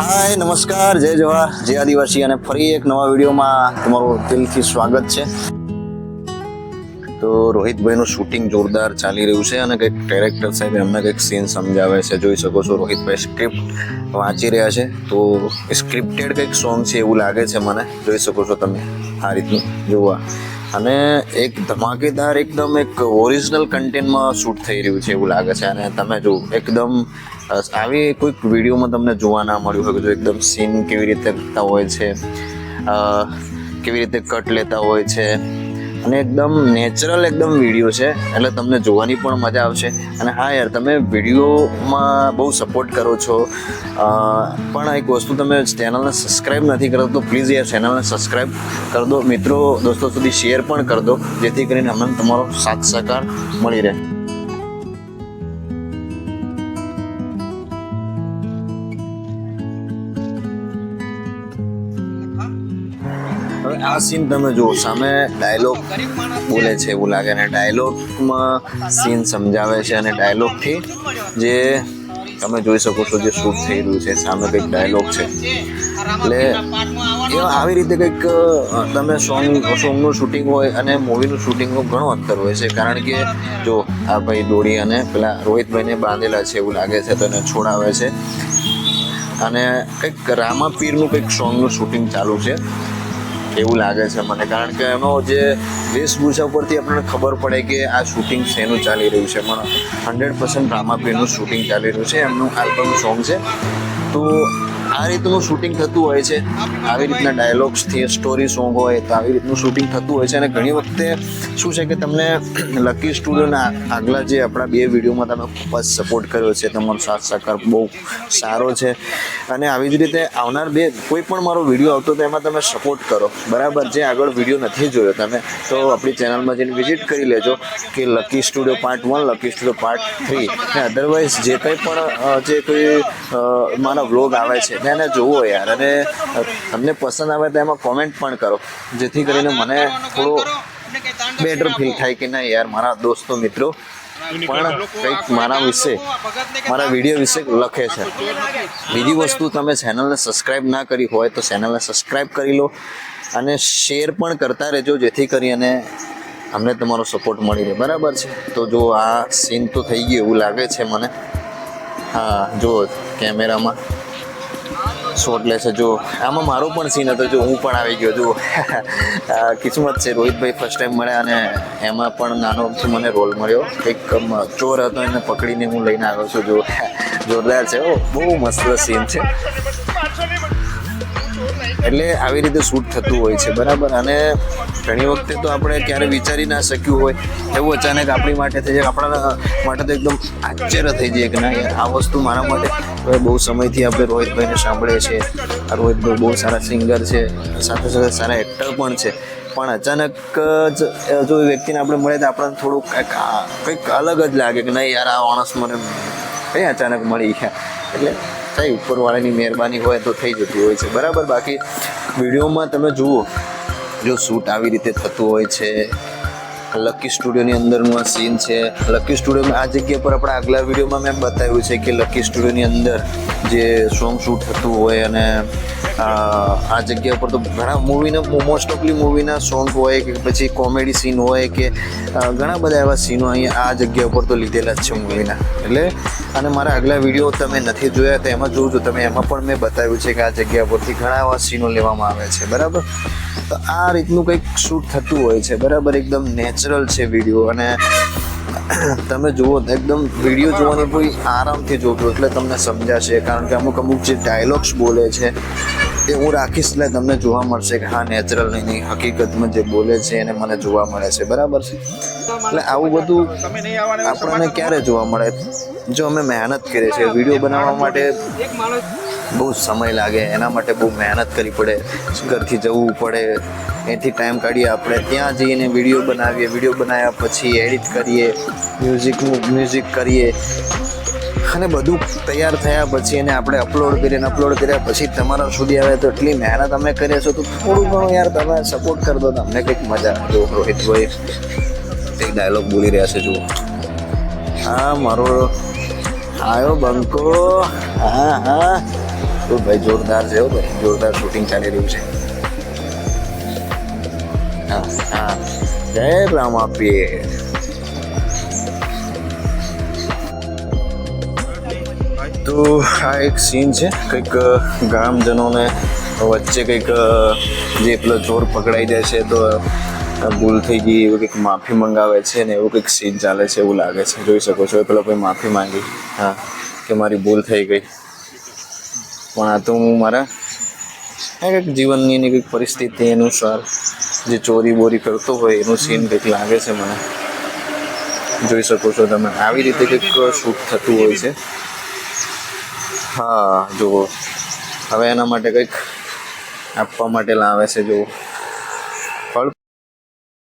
હાય, નમસ્કાર, જય જવાહર, જય આદિવાસી અને ફરી એક નવા વિડીયોમાં તમારું દિલથી સ્વાગત છે. તો રોહિતભાઈનું શૂટિંગ જોરદાર ચાલી રહ્યું છે અને કંઈક ડાયરેક્ટર સાહેબ એમને કંઈક સીન સમજાવે છે. જોઈ શકો છો, રોહિતભાઈ સ્ક્રિપ્ટ વાંચી રહ્યા છે. તો સ્ક્રિપ્ટેડ કંઈક સોંગ છે એવું લાગે છે મને. જોઈ શકો છો તમે આ રીતનું. જોવા. અને એક ધમાકેદાર એકદમ એક ઓરિજિનલ કન્ટેન્ટમાં શૂટ થઈ રહ્યું છે એવું લાગે છે. અને તમે જો એકદમ આવી કોઈક વિડીયોમાં તમને જોવા ના મળ્યું હોય જો એકદમ સીન કેવી રીતે કરતા હોય છે કેવી રીતે કટ લેતા હોય છે અને એકદમ નેચરલ એકદમ વીડિયો છે. એટલે તમને જોવાની પણ મજા આવશે. અને હા યાર, તમે વિડીયોમાં બહુ સપોર્ટ કરો છો. પણ એક વસ્તુ તમે ચેનલને સબસ્ક્રાઈબ નથી કરતો, તો પ્લીઝ યાર ચેનલને સબસ્ક્રાઈબ કરી દો. મિત્રો, દોસ્તો સુધી શેર પણ કરી દો, જેથી કરીને અમને તમારો સાથ સહકાર મળી રહે. હવે આ સીન તમે જુઓ, સામે ડાયલોગ બોલે છે એવું લાગે અને ડાયલોગમાં સીન સમજાવે છે અને ડાયલોગથી જે તમે જોઈ શકો છો જે શૂટ થઈ રહ્યું છે, સામે કંઈક ડાયલોગ છે. એટલે એવા આવી રીતે કંઈક તમે સોંગ સોંગનું શૂટિંગ હોય અને મૂવીનું શૂટિંગનું ઘણું અંતર હોય છે. કારણ કે જો આ ભાઈ દોડી અને પેલા રોહિતભાઈને બાંધેલા છે એવું લાગે છે, તો એને છોડાવે છે. અને કંઈક રામાપીરનું કંઈક સોંગનું શૂટિંગ ચાલુ છે. એવું લાગે છે મને. કારણ કે એનો જે વેશભૂષા ઉપરથી આપણને ખબર પડે કે આ શૂટિંગ શેનું ચાલી રહ્યું છે. પણ હંડ્રેડ પર્સન્ટ રામાપીરનું શૂટિંગ ચાલી રહ્યું છે. એમનું આલ્બમ સોંગ છે. તો આ રીતનું શૂટિંગ થતું હોય છે. આવી રીતના ડાયલોગ્સથી સ્ટોરી સોંગ હોય તો આવી રીતનું શૂટિંગ થતું હોય છે. અને ઘણી વખતે શું છે કે તમને લકી સ્ટુડિયોના આગલા જે આપણા બે વિડીયોમાં તમે ખૂબ જ સપોર્ટ કર્યો છે. તમારો સાથ સહકાર બહુ સારો છે. અને આવી જ રીતે આવનાર બે, કોઈ પણ મારો વીડિયો આવતો તો એમાં તમે સપોર્ટ કરો. બરાબર? જે આગળ વીડિયો નથી જોયો તમે, તો આપણી ચેનલમાં જઈને વિઝિટ કરી લેજો કે lucky studio part one lucky studio part three અને અધરવાઇઝ જે કંઈ પણ જે કોઈ મારા વ્લોગ આવે છે ને એને જોવો યાર. અને તમને પસંદ આવે તો એમાં કોમેન્ટ પણ કરો. જેથી કરીને મને થોડો બેટર ફીલ થાય કે ના યાર, મારા દોસ્તો, મિત્રો. પણ કંઈક મારા વિશે, મારા વીડિયો વિશે લખે છે. બીજી વસ્તુ તમે ચેનલને સબસ્ક્રાઈબ ના કરી હોય તો ચેનલને સબસ્ક્રાઈબ કરી લો અને શેર પણ કરતા રહેજો, જેથી કરી અને અમને તમારો સપોર્ટ મળી રહે. બરાબર છે? તો જો આ સીન તો થઈ ગયું એવું લાગે છે મને. હા જો કેમેરામાં શોટ લે છે જો, આમાં મારો પણ સીન હતો, જો હું પણ આવી ગયો. જો કિસ્મત છે. રોહિતભાઈ ફર્સ્ટ ટાઈમ મળ્યા અને એમાં પણ નાનો મને રોલ મળ્યો. એક ચોર હતો, એને પકડીને હું લઈને આવ્યો છું. જો, જોરદાર છે. ઓ બહુ મસ્ત સીન છે. એટલે આવી રીતે શૂટ થતું હોય છે. બરાબર? અને ઘણી વખતે તો આપણે ક્યારે વિચારી ના શક્યું હોય, એવું અચાનક આપણી માટે થઈ જાય. આપણા માટે તો એકદમ આશ્ચર્ય થઈ જાય કે ના યાર, આ વસ્તુ મારા માટે બહુ સમયથી આપણે રોહિતભાઈને સાંભળીએ છીએ આ રોહિતભાઈ બહુ સારા સિંગર છે, સાથે સાથે સારા એક્ટર પણ છે. પણ અચાનક જ, જો વ્યક્તિને આપણે મળે તો આપણને થોડુંક કંઈક કંઈક અલગ જ લાગે કે નહીં યાર, આ માણસ મને કઈ અચાનક મળી ગયા. એટલે થઈ ઉપરવાળાની મહેરબાની હોય તો થઈ જતું હોય છે. બરાબર? બાકી વિડીયોમાં તમે જુઓ જો શૂટ આવી રીતે થતું હોય છે. લકી સ્ટુડિયોની અંદરનું આ સીન છે. લકી સ્ટુડિયોમાં આ જગ્યા પર આપણા આગલા વિડીયોમાં મેં બતાવ્યું છે કે લકી સ્ટુડિયોની અંદર જે સોંગ શૂટ થતું હોય અને આ જગ્યા પર તો ઘણા મૂવીના મોસ્ટ ઓફલી મૂવીના સોંગ હોય કે પછી કોમેડી સીન હોય કે ઘણા બધા એવા સીનો અહીંયા આ જગ્યા ઉપર તો લીધેલા જ છે મૂવીના એટલે, અને મારા આગલા વીડિયો તમે નથી જોયા તો એમાં જોજો. તમે એમાં પણ મેં બતાવ્યું છે કે આ જગ્યા પરથી ઘણા એવા સીનો લેવામાં આવે છે. બરાબર? તો આ રીતનું કંઈક શૂટ થતું હોય છે. બરાબર? એકદમ નેચરલ છે વીડિયો અને તમે જુઓ એકદમ વીડિયો જોવાની કોઈ આરામથી જોજો એટલે તમને સમજાશે. કારણ કે અમુક અમુક જે ડાયલોગ્સ બોલે છે, એ હું રાખીશ એટલે તમને જોવા મળશે કે હા નેચરલ નહીં હકીકતમાં જે બોલે છે એને મને જોવા મળે છે. બરાબર છે? એટલે આવું બધું આપણને ક્યારે જોવા મળે? જો અમે મહેનત કરીએ છીએ. વીડિયો બનાવવા માટે બહુ સમય લાગે. એના માટે બહુ મહેનત કરવી પડે. ઘરથી જવું પડે. એથી ટાઈમ કાઢીએ આપણે. ત્યાં જઈને વીડિયો બનાવીએ. વીડિયો બનાવ્યા પછી એડિટ કરીએ. મ્યુઝિકનું મ્યુઝિક કરીએ. અને બધું તૈયાર થયા પછી એને આપણે અપલોડ કરીને અપલોડ કર્યા પછી તમારા સુધી આવે તો એટલી મહેનત અમે કરીએ છો તો થોડું ઘણું યાર તમે સપોર્ટ કરી દો તો અમને કંઈક મજા જો રોહિતભાઈ એક ડાયલોગ બોલી રહ્યા છે, જુઓ. હા, મારો આવ્યો બંકો. હા હા. તો ભાઈ, જોરદાર છે ભાઈ. જોરદાર શૂટિંગ ચાલી રહ્યું છે. જય રામ આપીએ તો આ એક સીન છે. કંઈક ગ્રામજનોને વચ્ચે કંઈક જે પેલો ચોર પકડાઈ જાય છે તો ભૂલ થઈ ગઈ, એવું કંઈક માફી મંગાવે છે ને એવું કંઈક સીન ચાલે છે એવું લાગે છે. જોઈ શકો છો. એ પેલો ભાઈ માફી માંગી. હા, કે મારી ભૂલ થઈ ગઈ. પણ આ તો હું મારા કંઈક જીવનની કંઈક પરિસ્થિતિ અનુસાર જે ચોરી બોરી કરતો હોય એનું સીન કંઈક લાગે છે મને? જોઈ શકો છો તમે. આવી રીતે કંઈક શૂટ થતું હોય છે. હા, જુઓ. હવે એના માટે કંઈક આપવા માટે લાવે છે, જુઓ.